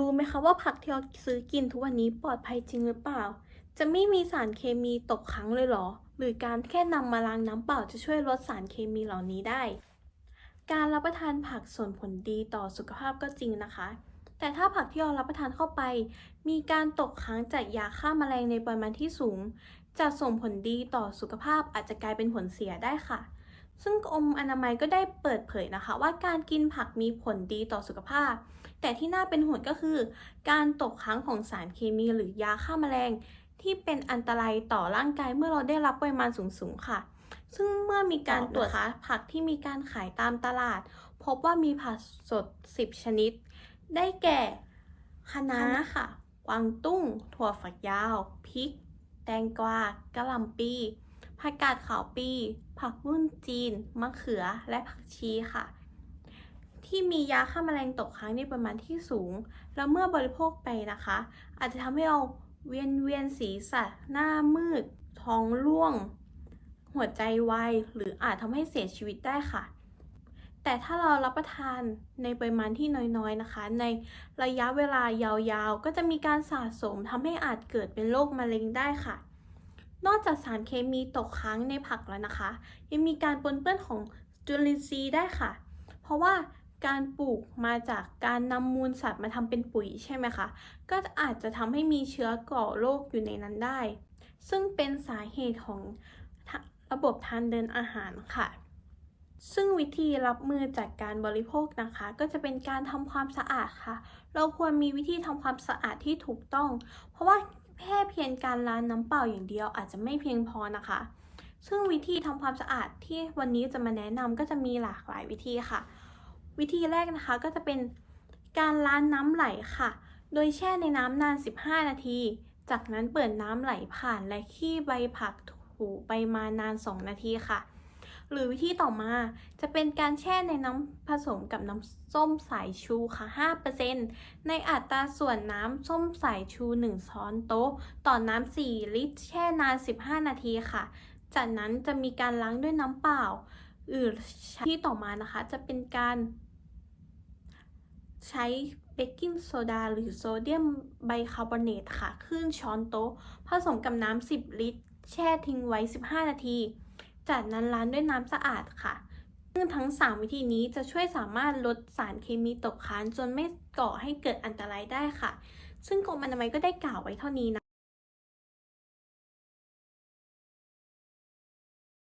รู้ไหมคะว่าผักที่เราซื้อกินทุกวันนี้ปลอดภัยจริงหรือเปล่า จะไม่มีสารเคมีตกค้างเลยหรอ หรือการแค่นำมาล้างน้ำเปล่าจะช่วยลดสารเคมีเหล่านี้ได้ การรับประทานผักส่งผลดีต่อสุขภาพก็จริงนะคะ แต่ถ้าผักที่เรารับประทานเข้าไป มีการตกค้างจากยาฆ่าแมลงในปริมาณที่สูง จะส่งผลดีต่อสุขภาพอาจจะกลายเป็นผลเสียได้ค่ะซึ่งกรมอนามัยก็ได้เปิดเผยนะคะ ว่าการกินผักมีผลดีต่อสุขภาพ แต่ที่น่าเป็นห่วงก็คือ การตกค้างของสารเคมีหรือยาฆ่าแมลง ที่เป็นอันตรายต่อร่างกายเมื่อเราได้รับปริมาณสูงๆค่ะ ซึ่งเมื่อมีการตรวจนะคะผักที่มีการขายตามตลาด พบว่ามีผักสด 10 ชนิด ได้แก่คะน้าค่ะ กวางตุ้ง ถั่วฝักยาว พริก แตงกวากะหล่ำปีผักกาดขาวปี ผักบุ้นจีน มะเขือ และผักชีค่ะ ที่มียาฆ่าแมลงตกค้างในปริมาณที่สูง แล้วเมื่อบริโภคไปนะคะ อาจจะทำให้เราเวียนเวียนศีรษะหน้ามืด ท้องร่วง หัวใจวายหรืออาจทำให้เสียชีวิตได้ค่ะ แต่ถ้าเรารับประทานในปริมาณที่น้อยๆนะคะ ในระยะเวลายาวๆ ก็จะมีการสะสมทำให้อาจเกิดเป็นโรคมะเร็งได้ค่ะนอกจากสารเคมีตกค้างในผักแล้วนะคะ ยังมีการปนเปื้อนของจุลินทรีย์ได้ค่ะ เพราะว่า การปลูกมาจากการนำมูลสัตว์มาทำเป็นปุ๋ยใช่ไหมคะ ก็อาจจะทำให้มีเชื้อก่อโรคอยู่ในนั้นได้ ซึ่งเป็นสาเหตุของระบบทางเดินอาหารค่ะ ซึ่งวิธีรับมือจากการบริโภคนะคะ ก็จะเป็นการทำความสะอาดค่ะ เราควรมีวิธีทำความสะอาดที่ถูกต้อง เพราะว่าแค่เพียงการล้างน้ำเปล่าอย่างเดียวอาจจะไม่เพียงพอนะคะ ซึ่งวิธีทำความสะอาดที่วันนี้จะมาแนะนำก็จะมีหลากหลายวิธีค่ะ วิธีแรกนะคะก็จะเป็นการล้างน้ำไหลค่ะ โดยแช่ในน้ำนาน 15 นาที จากนั้นเปิดน้ำไหลผ่านและขี้ใบผักถูไปมานาน 2 นาทีค่ะ หรือวิธีต่อมาจะเป็นการแช่ในน้ำผสมกับน้ำส้มสายชูค่ะ 5%ในอัตราส่วนน้ำส้มสายชู 1 ช้อนโต๊ะ ต่อน้ำ 4 ลิตร แช่นาน 15 นาทีค่ะ จากนั้นจะมีการล้างด้วยน้ำเปล่าหรือที่ต่อมานะคะจะเป็นการ ใช้เบกกิ้งโซดาหรือโซเดียมไบคาร์บอเนตค่ะครึ่งช้อนโต๊ะ ผสมกับน้ำ 10 ลิตร แช่ทิ้งไว้ 15 นาที จากนั้นล้างด้วยน้ำสะอาดค่ะ ซึ่งทั้ง 3 วิธีนี้จะช่วยสามารถลดสารเคมีตกค้างจนไม่ก่อให้เกิดอันตรายได้ค่ะ ซึ่งกรมอนามัยก็ได้กล่าวไว้เท่านี้นะ